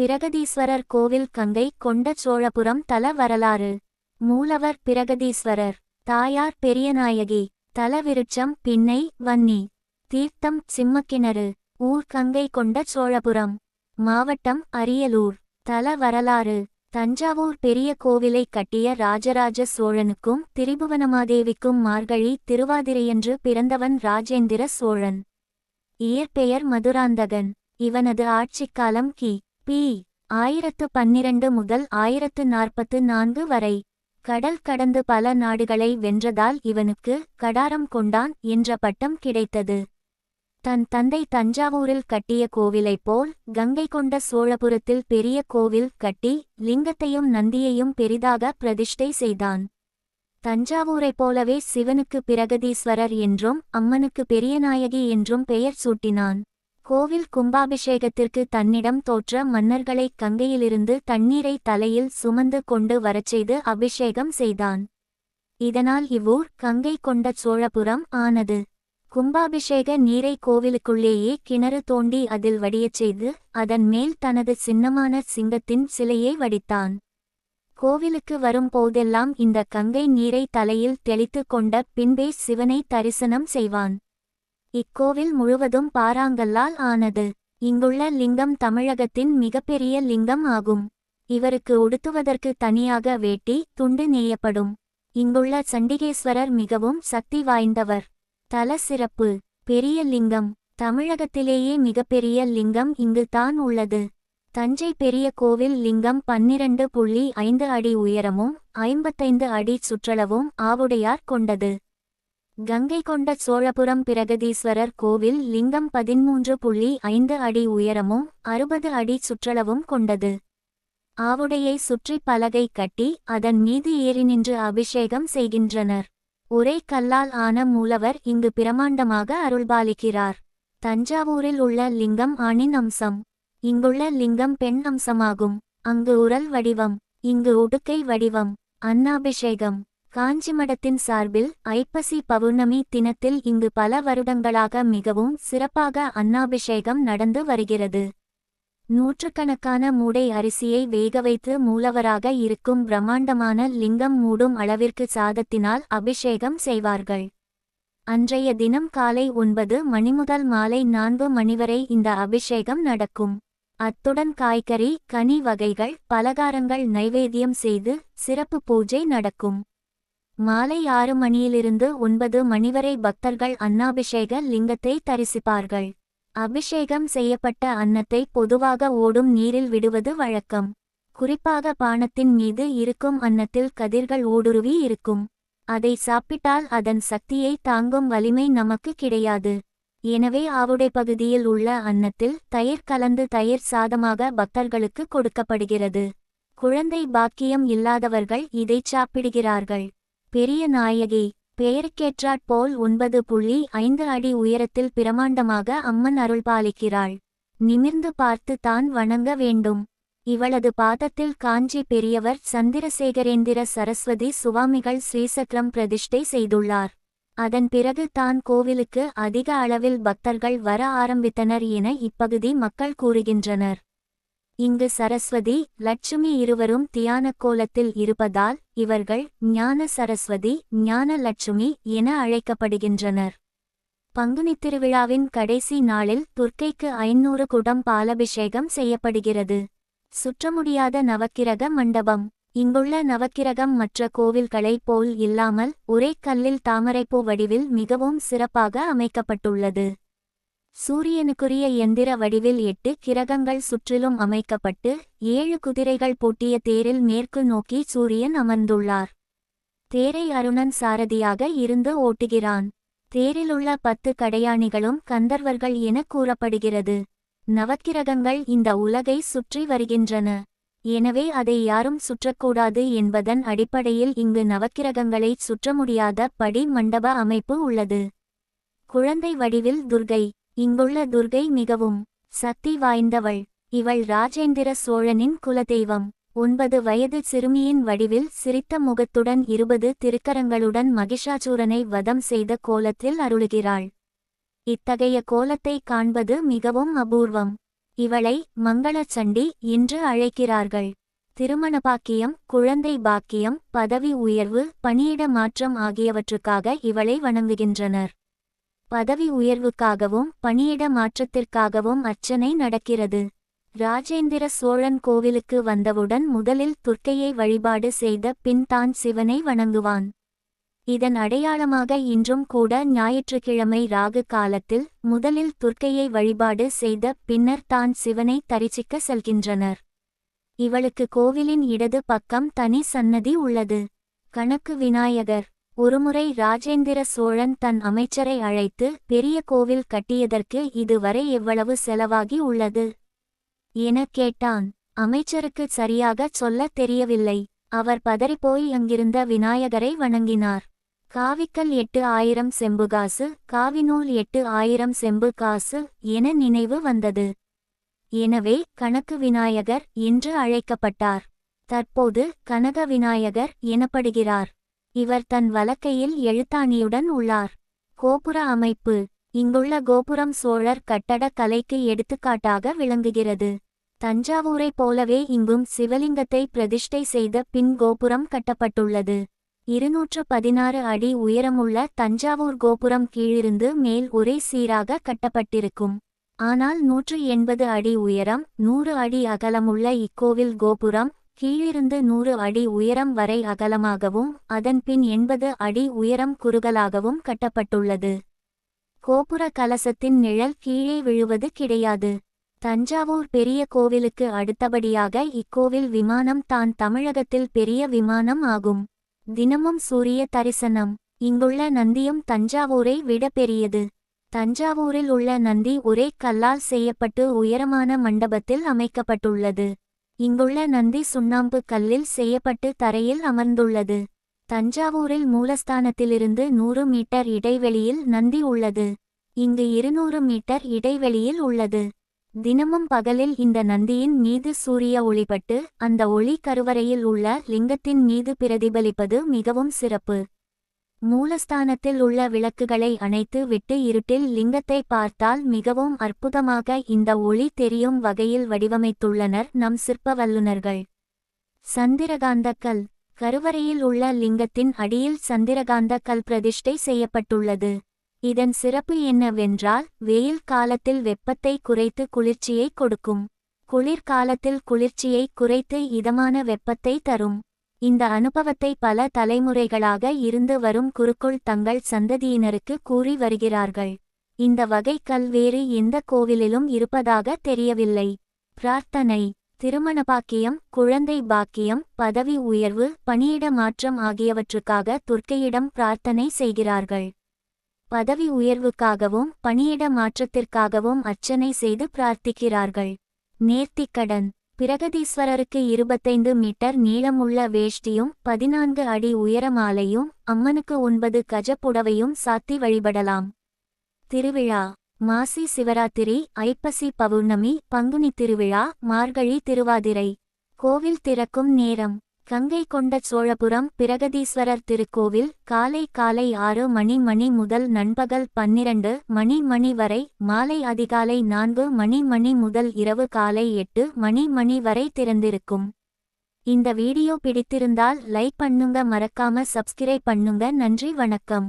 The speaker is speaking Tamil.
பிரகதீஸ்வரர் கோவில் கங்கை கொண்ட சோழபுரம் தல வரலாறு. மூலவர் பிரகதீஸ்வரர். தாயார் பெரியநாயகி. தலவிருட்சம் பின்னை வன்னி. தீர்த்தம் சிம்மக்கிணறு. ஊர் கங்கை கொண்ட சோழபுரம். மாவட்டம் அரியலூர். தல வரலாறு. தஞ்சாவூர் பெரிய கோவிலை கட்டிய ராஜராஜ சோழனுக்கும் திரிபுவனமாதேவிக்கும் மார்கழி திருவாதிரையன்று பிறந்தவன் ராஜேந்திர சோழன். இயற்பெயர் மதுராந்தகன். இவனது ஆட்சிக்காலம் கி. பி ஆயிரத்து பன்னிரண்டு முதல் ஆயிரத்து நாற்பத்து நான்கு வரை. கடல் கடந்து பல நாடுகளை வென்றதால் இவனுக்கு கடாரம் கொண்டான் என்ற பட்டம் கிடைத்தது. தன் தந்தை தஞ்சாவூரில் கட்டிய கோவிலைப் போல் கங்கை கொண்ட சோழபுரத்தில் பெரிய கோவில் கட்டி லிங்கத்தையும் நந்தியையும் பெரிதாக பிரதிஷ்டை செய்தான். தஞ்சாவூரைப் போலவே சிவனுக்கு பிரகதீஸ்வரர் என்றும் அம்மனுக்கு பெரியநாயகி என்றும் பெயர் சூட்டினான். கோவில் கும்பாபிஷேகத்திற்கு தன்னிடம் தோற்ற மன்னர்களை கங்கையிலிருந்து தண்ணீரை தலையில் சுமந்து கொண்டு வரச்செய்து அபிஷேகம் செய்தான். இதனால் இவ்வூர் கங்கை கொண்ட சோழபுரம் ஆனது. கும்பாபிஷேக நீரை கோவிலுக்குள்ளேயே கிணறு தோண்டி அதில் வடியச் செய்து அதன் மேல் தனது சின்னமான சிங்கத்தின் சிலையை வடித்தான். கோவிலுக்கு வரும் போதெல்லாம் இந்த கங்கை நீரை தலையில் தெளித்துக் கொண்ட பின்பே சிவனை தரிசனம் செய்வான். இக்கோவில் முழுவதும் பாறாங்கல்லால் ஆனது. இங்குள்ள லிங்கம் தமிழகத்தின் மிகப்பெரிய லிங்கம் ஆகும். இவருக்கு உடுத்துவதற்கு தனியாக வேட்டி துண்டு நெய்யப்படும் இங்குள்ள சண்டிகேஸ்வரர் மிகவும் சக்தி வாய்ந்தவர். தல சிறப்பு. பெரிய லிங்கம். தமிழகத்திலேயே மிகப்பெரிய லிங்கம் இங்கு தான் உள்ளது. தஞ்சை பெரிய கோவில் லிங்கம் பன்னிரண்டு புள்ளி ஐந்து அடி உயரமும் ஐம்பத்தைந்து அடி சுற்றளவும் ஆவுடையார் கொண்டது. கங்கை கொண்ட சோழபுரம் பிரகதீஸ்வரர் கோவில் லிங்கம் பதிமூன்று புள்ளி ஐந்து அடி உயரமும் அறுபது அடி சுற்றளவும் கொண்டது. ஆவுடையை சுற்றி பலகை கட்டி அதன் மீது ஏறி நின்று அபிஷேகம் செய்கின்றனர். ஒரே கல்லால் ஆன மூலவர் இங்கு பிரமாண்டமாக அருள்பாலிக்கிறார். தஞ்சாவூரில் உள்ள லிங்கம் ஆணின் அம்சம். இங்குள்ள லிங்கம் பெண் அம்சமாகும். அங்கு உரல் வடிவம். இங்கு உடுக்கை வடிவம். அன்னாபிஷேகம். காஞ்சிமடத்தின் சார்பில் ஐப்பசி பௌர்ணமி தினத்தில் இங்கு பல வருடங்களாக மிகவும் சிறப்பாக அன்னாபிஷேகம் நடந்து வருகிறது. நூற்றுக்கணக்கான மூடை அரிசியை வேக வைத்து மூலவராக இருக்கும் பிரம்மாண்டமான லிங்கம் மூடும் அளவிற்கு சாதத்தினால் அபிஷேகம் செய்வார்கள். அன்றைய தினம் காலை ஒன்பது மணி முதல் மாலை நான்கு மணி வரை இந்த அபிஷேகம் நடக்கும். அத்துடன் காய்கறி கனி வகைகள் பலகாரங்கள் நைவேத்தியம் செய்து சிறப்பு பூஜை நடக்கும். மாலை ஆறு மணியிலிருந்து ஒன்பது மணி வரை பக்தர்கள் அன்னாபிஷேக லிங்கத்தை தரிசிப்பார்கள். அபிஷேகம் செய்யப்பட்ட அன்னத்தை பொதுவாக ஓடும் நீரில் விடுவது வழக்கம். குறிப்பாக பானத்தின் மீது இருக்கும் அன்னத்தில் கதிர்கள் ஊடுருவி இருக்கும். அதை சாப்பிட்டால் அதன் சக்தியை தாங்கும் வலிமை நமக்கு கிடையாது. எனவே ஆவுடை பகுதியில் உள்ள அன்னத்தில் தயிர் கலந்து தயிர் சாதமாக பக்தர்களுக்கு கொடுக்கப்படுகிறது. குழந்தை பாக்கியம் இல்லாதவர்கள் இதைச் சாப்பிடுகிறார்கள். பெரிய நாயகி பெயருக்கேற்றாற் போல் ஒன்பது புள்ளி ஐந்து அடி உயரத்தில் பிரமாண்டமாக அம்மன் அருள்பாலிக்கிறாள் நிமிர்ந்து பார்த்து தான் வணங்க வேண்டும். இவளது பாதத்தில் காஞ்சி பெரியவர் சந்திரசேகரேந்திர சரஸ்வதி சுவாமிகள் ஸ்ரீசக்ரம் பிரதிஷ்டை செய்துள்ளார். அதன் பிறகு தான் கோவிலுக்கு அதிக அளவில் பக்தர்கள் வர ஆரம்பித்தனர் என இப்பகுதி மக்கள் கூறுகின்றனர். இங்கு சரஸ்வதி லட்சுமி இருவரும் தியான கோலத்தில் இருப்பதால் இவர்கள் ஞான சரஸ்வதி ஞான லட்சுமி என அழைக்கப்படுகின்றனர். பங்குனி திருவிழாவின் கடைசி நாளில் துர்க்கைக்கு ஐநூறு குடம் பாலபிஷேகம் செய்யப்படுகிறது. சுற்றமுடியாத நவக்கிரக மண்டபம். இங்குள்ள நவக்கிரகம் மற்ற கோவில்களைப் போல் இல்லாமல் ஒரே கல்லில் தாமரைப்பூ வடிவில் மிகவும் சிறப்பாக அமைக்கப்பட்டுள்ளது. சூரியனுக்குரிய எந்திர வடிவில் எட்டு கிரகங்கள் சுற்றிலும் அமைக்கப்பட்டு ஏழு குதிரைகள் பூட்டிய தேரில் மேற்கு நோக்கி சூரியன் அமர்ந்துள்ளார். தேரை அருணன் சாரதியாக இருந்து ஓட்டுகிறான். தேரிலுள்ள பத்து கடையாணிகளும் கந்தர்வர்கள் என கூறப்படுகிறது. நவக்கிரகங்கள் இந்த உலகை சுற்றி வருகின்றன. எனவே அதை யாரும் சுற்றக்கூடாது என்பதன் அடிப்படையில் இங்கு நவக்கிரகங்களைச் சுற்ற முடியாத படி மண்டப அமைப்பு உள்ளது. குழந்தை வடிவில் துர்கை. இங்குள்ள துர்கை மிகவும் சக்தி வாய்ந்தவள். இவள் ராஜேந்திர சோழனின் குலதெய்வம். ஒன்பது வயது சிறுமியின் வடிவில் சிரித்த முகத்துடன் இருபது திருக்கரங்களுடன் மகிஷாசூரனை வதம் செய்த கோலத்தில் அருளுகிறாள். இத்தகைய கோலத்தை காண்பது மிகவும் அபூர்வம். இவளை மங்களச்சண்டி என்று அழைக்கிறார்கள். திருமண பாக்கியம் குழந்தை பாக்கியம் பதவி உயர்வு பணியிட மாற்றம் ஆகியவற்றுக்காக இவளை வணங்குகின்றனர். பதவி உயர்வுக்காகவும் பணியிட மாற்றத்திற்காகவும் அர்ச்சனை நடக்கிறது. ராஜேந்திர சோழன் கோவிலுக்கு வந்தவுடன் முதலில் துர்க்கையை வழிபாடு செய்த பின் தான் சிவனை வணங்குவான். இதன் அடையாளமாக இன்றும் கூட ஞாயிற்றுக்கிழமை ராகு காலத்தில் முதலில் துர்க்கையை வழிபாடு செய்த பின்னர் தான் சிவனை தரிசிக்க செல்கின்றனர். இவளுக்கு கோவிலின் இடது பக்கம் தனி சன்னதி உள்ளது. கணக்கு விநாயகர். ஒருமுறை ராஜேந்திர சோழன் தன் அமைச்சரை அழைத்து பெரிய கோவில் கட்டியதற்கு இதுவரை எவ்வளவு செலவாகி உள்ளது? என கேட்டான். அமைச்சருக்கு சரியாகச் சொல்லத் தெரியவில்லை. அவர் பதறிப்போய் அங்கிருந்த விநாயகரை வணங்கினார். காவிக்கல் எட்டு ஆயிரம் செம்பு காசு காவிநூல் எட்டு ஆயிரம் செம்பு காசு என நினைவு வந்தது. எனவே கணக்கு விநாயகர் என்று அழைக்கப்பட்டார். தற்போது கனக விநாயகர் எனப்படுகிறார். இவர் தன் வலக்கையில் எழுத்தாணியுடன் உள்ளார். கோபுர அமைப்பு. இங்குள்ள கோபுரம் சோழர் கட்டடக் கலைக்கு எடுத்துக்காட்டாக விளங்குகிறது. தஞ்சாவூரைப் போலவே இங்கும் சிவலிங்கத்தை பிரதிஷ்டை செய்த பின் கோபுரம் கட்டப்பட்டுள்ளது. இருநூற்று பதினாறு அடி உயரமுள்ள தஞ்சாவூர் கோபுரம் கீழிருந்து மேல் ஒரே சீராக கட்டப்பட்டிருக்கும். ஆனால் நூற்று எண்பது அடி உயரம் நூறு அடி அகலமுள்ள இக்கோவில் கோபுரம் கீழிருந்து நூறு அடி உயரம் வரை அகலமாகவும் அதன்பின் எண்பது அடி உயரம் குறுகலாகவும் கட்டப்பட்டுள்ளது. கோபுர கலசத்தின் நிழல் கீழே விழுவது கிடையாது. தஞ்சாவூர் பெரிய கோவிலுக்கு அடுத்தபடியாக இக்கோவில் விமானம் தான் தமிழகத்தில் பெரிய விமானம் ஆகும். தினமும் சூரிய தரிசனம். இங்குள்ள நந்தியும் தஞ்சாவூரை விட பெரியது. தஞ்சாவூரில் உள்ள நந்தி ஒரே கல்லால் செய்யப்பட்டு உயரமான மண்டபத்தில் அமைக்கப்பட்டுள்ளது. இங்குள்ள நந்தி சுண்ணாம்பு கல்லில் செய்யப்பட்டு தரையில் அமர்ந்துள்ளது. தஞ்சாவூரில் மூலஸ்தானத்திலிருந்து நூறு மீட்டர் இடைவெளியில் நந்தி உள்ளது. இங்கு இருநூறு மீட்டர் இடைவெளியில் உள்ளது. தினமும் பகலில் இந்த நந்தியின் மீது சூரிய ஒளிபட்டு அந்த ஒளி கருவறையில் உள்ள லிங்கத்தின் மீது பிரதிபலிப்பது மிகவும் சிறப்பு. மூலஸ்தானத்தில் உள்ள விளக்குகளை அணைத்து விட்டு இருட்டில் லிங்கத்தை பார்த்தால் மிகவும் அற்புதமாக இந்த ஒளி தெரியும் வகையில் வடிவமைத்துள்ளனர் நம் சிற்ப வல்லுநர்கள் சந்திரகாந்த கல் கருவறையில் உள்ள லிங்கத்தின் அடியில் சந்திரகாந்த கல் பிரதிஷ்டை செய்யப்பட்டுள்ளது. இதன் சிறப்பு என்னவென்றால் வெயில் காலத்தில் வெப்பத்தை குறைத்து குளிர்ச்சியை கொடுக்கும். குளிர்காலத்தில் குளிர்ச்சியை குறைத்து இதமான வெப்பத்தை தரும். இந்த அனுபவத்தை பல தலைமுறைகளாக இருந்து வரும் குருக்குள் தங்கள் சந்ததியினருக்கு கூறி வருகிறார்கள். இந்த வகை கல் வேறு எந்த கோவிலிலும் இருப்பதாக தெரியவில்லை. பிரார்த்தனை திருமண பாக்கியம் குழந்தை பாக்கியம் பதவி உயர்வு பணியிட மாற்றம் ஆகியவற்றுக்காக துர்க்கையிடம் பிரார்த்தனை செய்கிறார்கள். பதவி உயர்வுக்காகவும் பணியிட மாற்றத்திற்காகவும் அர்ச்சனை செய்து பிரார்த்திக்கிறார்கள். நேர்த்திக்கடன் பிரகதீஸ்வரருக்கு இருபத்தைந்து மீட்டர் நீளமுள்ள வேஷ்டியும் பதினான்கு அடி உயரமாலையும் அம்மனுக்கு ஒன்பது கஜப்புடவையும் சாத்தி வழிபடலாம். திருவிழா. மாசி சிவராத்திரி ஐப்பசி பௌர்ணமி பங்குனி திருவிழா மார்கழி திருவாதிரை. கோவில் திறக்கும் நேரம். கங்கை கொண்ட சோழபுரம் பிரகதீஸ்வரர் திருக்கோவில் காலை காலை ஆறு மணி மணி முதல் நண்பகல் பன்னிரண்டு மணி மணி வரை மாலை அதிகாலை நான்கு மணி மணி முதல் இரவு காலை எட்டு மணி மணி வரை திறந்திருக்கும். இந்த வீடியோ பிடித்திருந்தால் லைக் பண்ணுங்க மறக்காம சப்ஸ்கிரைப் பண்ணுங்க நன்றி வணக்கம்.